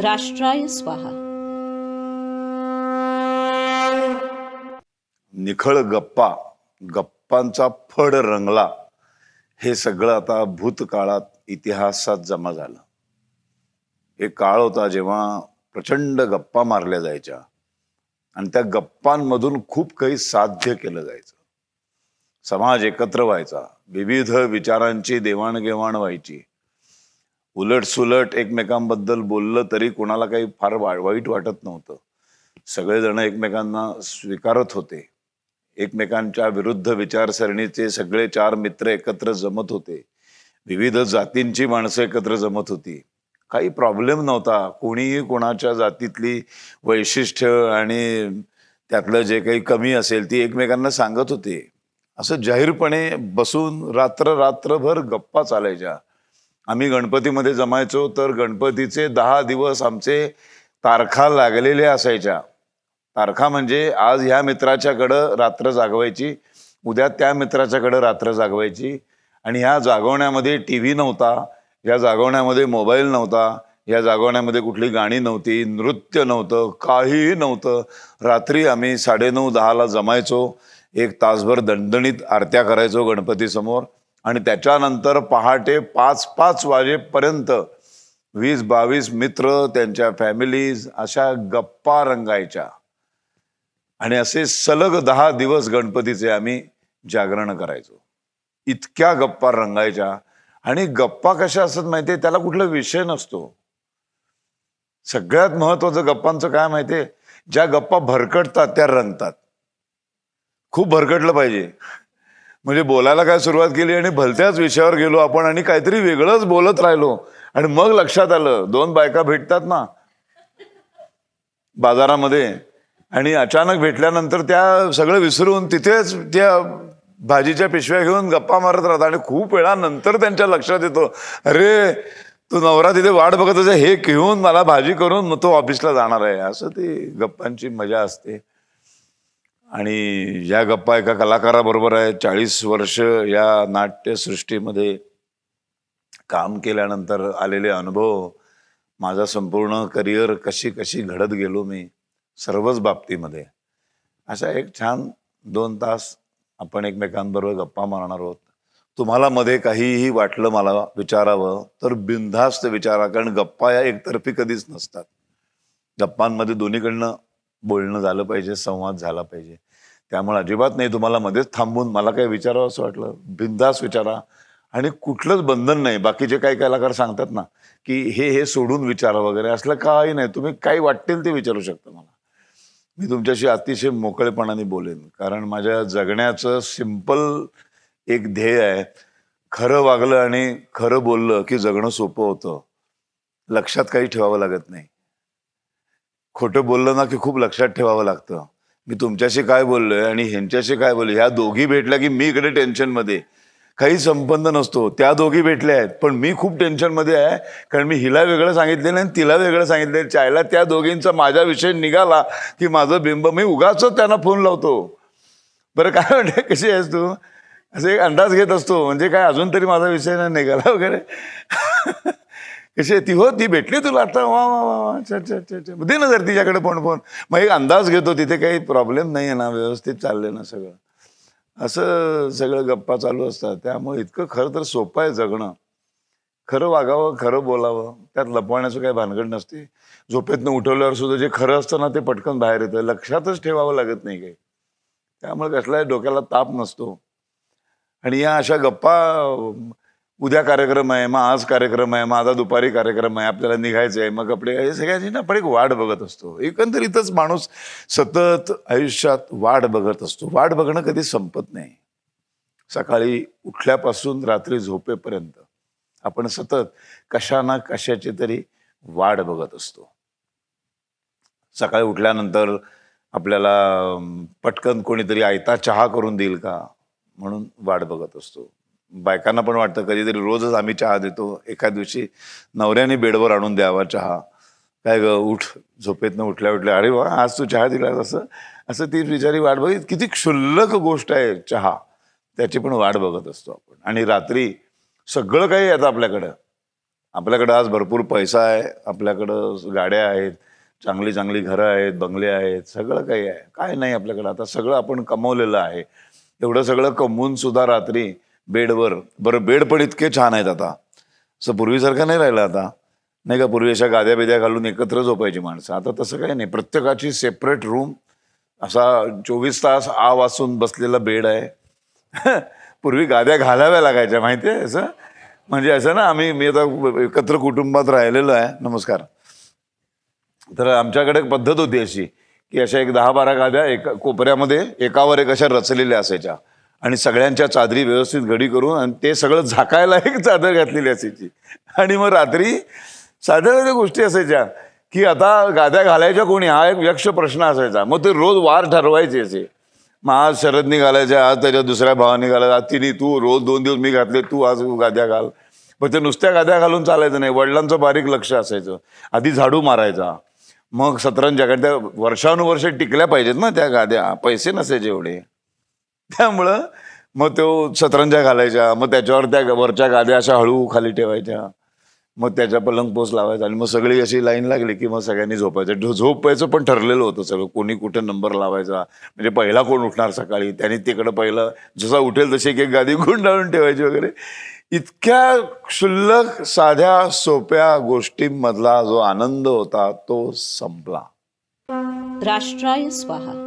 राष्ट्राय स्वाहा. निखळ गप्पा गप्पांचा फड रंगला हे सगळं आता भूतकाळात इतिहासात जमा झालं. एक काळ होता जेव्हा प्रचंड गप्पा मारल्या जायच्या आणि त्या गप्पांमधून खूप काही साध्य केलं जायचं. समाज एकत्र व्हायचा विविध विचारांची देवाणघेवाण व्हायची. उलट सुलट एकमेकांबद्दल बोललं तरी कोणाला काही फार वा- वाईट वाटत नव्हतं. सगळेजण एकमेकांना स्वीकारत होते. एकमेकांच्या विरुद्ध विचारसरणीचे सगळे चार मित्र एकत्र जमत होते. विविध जातींची माणसं एकत्र जमत होती. काही प्रॉब्लेम नव्हता. कोणीही कोणाच्या जातीतली वैशिष्ट्य आणि त्यातलं जे काही कमी असेल ती एकमेकांना सांगत होते. असं जाहीरपणे बसून रात्र रात्रभर गप्पा चालायच्या. आम्ही गणपतीमध्ये जमायचो तर गणपतीचे दहा दिवस आमचे तारखा लागलेल्या असायच्या. तारखा म्हणजे आज ह्या मित्राच्याकडं रात्र जागवायची उद्या त्या मित्राच्याकडं रात्र जागवायची आणि ह्या जागवण्यामध्ये टी व्ही नव्हता या जागवण्यामध्ये मोबाईल नव्हता या जागवण्यामध्ये कुठली गाणी नव्हती नृत्य नव्हतं काहीही नव्हतं. रात्री आम्ही साडेनऊ दहाला जमायचो एक तासभर दणदणीत आरत्या करायचो गणपतीसमोर. आणि त्याच्यानंतर पहाटे पाच पाच वाजेपर्यंत वीस बावीस मित्र त्यांच्या फॅमिलीज अशा गप्पा रंगायच्या. आणि असे सलग दहा दिवस गणपतीचे आम्ही जागरण करायचो. इतक्या गप्पा रंगायच्या. आणि गप्पा कशा असतात माहितीये? त्याला कुठला विषय नसतो. सगळ्यात महत्वाचं गप्पांचं काय माहितीये? ज्या गप्पा भरकटतात त्या रंगतात. खूप भरकटलं पाहिजे. म्हणजे बोलायला काय सुरुवात केली आणि भलत्याच विषयावर गेलो आपण आणि काहीतरी वेगळंच बोलत राहिलो. आणि मग लक्षात आलं दोन बायका भेटतात ना. बाजारामध्ये. आणि अचानक भेटल्यानंतर त्या सगळं विसरून तिथेच त्या भाजीच्या पिशव्या घेऊन गप्पा मारत राहतात आणि खूप वेळानंतर त्यांच्या लक्षात येतो अरे तू नवरा तिथे वाट बघत असे हे घेऊन मला भाजी करून मग तो ऑफिसला जाणार आहे. असं ती गप्पांची मजा असते. आणि या गप्पा एका कलाकाराबरोबर आहे. चाळीस वर्ष या नाट्यसृष्टीमध्ये काम केल्यानंतर आलेले अनुभव माझा संपूर्ण करिअर कशी कशी घडत गेलो मी सर्वच बाबतीमध्ये. अशा एक छान दोन तास आपण एकमेकांबरोबर गप्पा मारणार आहोत. तुम्हाला मध्ये काहीही वाटलं मला विचारावं तर बिनधास्त विचारा कारण गप्पा या एकतर्फी कधीच नसतात. गप्पांमध्ये दोन्हीकडनं बोलणं झालं पाहिजे संवाद झाला पाहिजे. त्यामुळे अजिबात नाही तुम्हाला मध्येच थांबून मला काही विचारावं असं वाटलं बिंदास विचारा. आणि कुठलंच बंधन नाही बाकीचे काही कलाकार सांगतात ना की हे हे सोडून विचारा वगैरे असलं काही नाही तुम्ही काही वाटेल ते विचारू शकता मला. मी तुमच्याशी अतिशय मोकळेपणाने बोलेन कारण माझ्या जगण्याचं सिंपल एक ध्येय आहे खरं वागलं आणि खरं बोललं की जगणं सोपं होतं. लक्षात काही ठेवावं लागत नाही. खोटं बोललं ना की खूप लक्षात ठेवावं लागतं. मी तुमच्याशी काय बोललोय आणि ह्यांच्याशी काय बोललोय ह्या दोघी भेटल्या की मी इकडे टेन्शनमध्ये. काही संबंध नसतो त्या दोघी भेटल्या आहेत. पण मी खूप टेन्शनमध्ये आहे कारण मी हिला वेगळं सांगितलेलं आणि तिला वेगळं सांगितलेलं चायला त्या दोघींचा माझ्याविषयी निघाला की माझं बिंब मी उगाच त्यांना फोन लावतो. बरं काय म्हणते कशी आहेस तू? असे एक अंदाज घेत असतो. म्हणजे काय अजून तरी माझा विषय नाही निघाला वगैरे. कशी ती हो ती भेटली तुला आता. वा वा वा वा. अच्छा अच्छा अच्छा अच्छा दे ना जर तिच्याकडे फोन फोन. मग एक अंदाज घेतो तिथे काही प्रॉब्लेम नाही आहे ना. व्यवस्थित चाललंय ना सगळं. असं सगळं गप्पा चालू असतात. त्यामुळे इतकं खरं तर सोपं आहे जगणं. खरं वागावं खरं बोलावं. त्यात लपवण्याचं काही भानगड नसते. झोपेतनं उठवल्यावर सुद्धा जे खरं असतं ना ते पटकन बाहेर येतं. लक्षातच ठेवावं लागत नाही काही. त्यामुळे कसलाही डोक्याला ताप नसतो. आणि या अशा गप्पा उद्या कार्यक्रम आहे मग आज कार्यक्रम आहे माझा दुपारी कार्यक्रम आहे आपल्याला निघायचं आहे मग कपडे हे सगळ्याची ना आपण एक वाट बघत असतो. एकंदरीतच माणूस सतत आयुष्यात वाट बघत असतो. वाट बघणं कधी संपत नाही. सकाळी उठल्यापासून रात्री झोपेपर्यंत आपण सतत कशा ना कशाची तरी वाट बघत असतो. सकाळी उठल्यानंतर आपल्याला पटकन कोणीतरी आयता चहा करून देईल का? म्हणून वाट बघत असतो. बायकांना पण वाटतं कधीतरी रोजच आम्ही चहा देतो. एका दिवशी नवऱ्याने बेडवर आणून द्यावा चहा. काय ग उठ झोपेतनं उठल्या उठल्या अरे वा आज तू चहा दिलास. असं असं ती बिचारी वाट बघित किती क्षुल्लक गोष्ट आहे चहा. त्याची पण वाट बघत असतो आपण. आणि रात्री सगळं काही आता आपल्याकडं. आपल्याकडं आज भरपूर पैसा आहे आपल्याकडं गाड्या आहेत चांगली चांगली घरं आहेत बंगले आहेत सगळं काही आहे. काय नाही आपल्याकडं. आता सगळं आपण कमवलेलं आहे. एवढं सगळं कमवून सुद्धा रात्री बेडवर. बरं बेड पण इतके छान आहेत आता. असं पूर्वीसारखं नाही राहिलं आता. नाही का पूर्वी अशा गाद्या बिद्या घालून एकत्र झोपायची माणसं. आता तसं काही नाही. प्रत्येकाची सेपरेट रूम असा चोवीस तास आ वाचून बसलेला बेड आहे. पूर्वी गाद्या घालाव्या लागायच्या माहिती आहे असं? म्हणजे असं ना आम्ही मी आता एकत्र कुटुंबात राहिलेलो आहे. नमस्कार. तर आमच्याकडे एक पद्धत होती अशी की अशा एक दहा बारा गाद्या एका कोपऱ्यामध्ये एकावर एक अशा रचलेल्या असायच्या. आणि सगळ्यांच्या चादरी व्यवस्थित घडी करून आणि ते सगळं झाकायला एक चादर घातलेली असायची. आणि मग रात्री साध्या साध्या गोष्टी असायच्या की आता गाद्या घालायच्या कोणी? हा एक यक्ष प्रश्न असायचा. मग ते रोज वार ठरवायचे असे. मग आज शरदनी घालायच्या आज त्याच्या दुसऱ्या भावाने घालायचा आज तिने तू रोज दोन दिवस मी घातले तू आज गाद्या घाल. मग ते नुसत्या गाद्या घालून चालायचं नाही. वडिलांचं बारीक लक्ष असायचं. आधी झाडू मारायचा. मग सतरंजा कारण त्या वर्षानुवर्ष टिकल्या पाहिजेत ना त्या गाद्या. पैसे नसायचे एवढे. त्यामुळं मग तो सतरंजा घालायच्या मग त्याच्यावर त्या वरच्या गाद्या अशा हळू खाली ठेवायच्या मग त्याच्या पलंग पोस लावायचा आणि मग सगळी अशी लाईन लागली की मग सगळ्यांनी झोपायचं. झोपायचं पण ठरलेलं होतं सगळं. कोणी कुठे नंबर लावायचा म्हणजे पहिला कोण उठणार सकाळी? त्याने तिकडं पहिलं जसा उठेल तशी एक एक गादी गुंडाळून ठेवायची वगैरे. इतक्या क्षुल्लक साध्या सोप्या गोष्टींमधला जो आनंद होता तो संपला. राष्ट्राय स्वाहा.